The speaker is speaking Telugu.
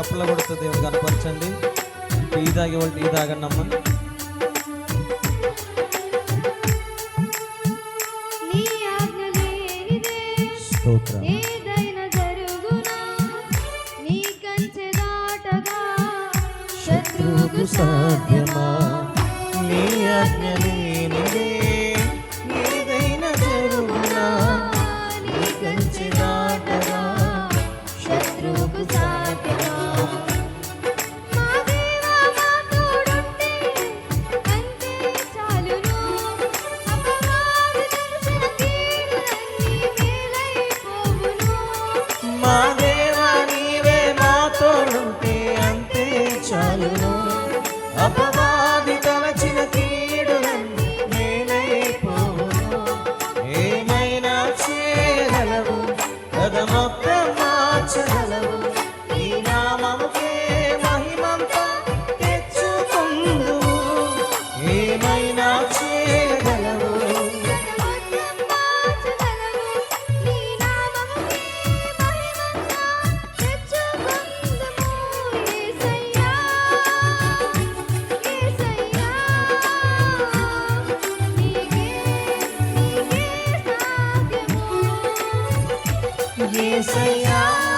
చప్పల కొడుతూ దేవుడు కనపరచండి. ఈ దాగి వాళ్ళు ఈ తాగండి అమ్మ. సాధ్యమా? నీ ఆజ్ఞలే மாதே Yesaya. Yesaya.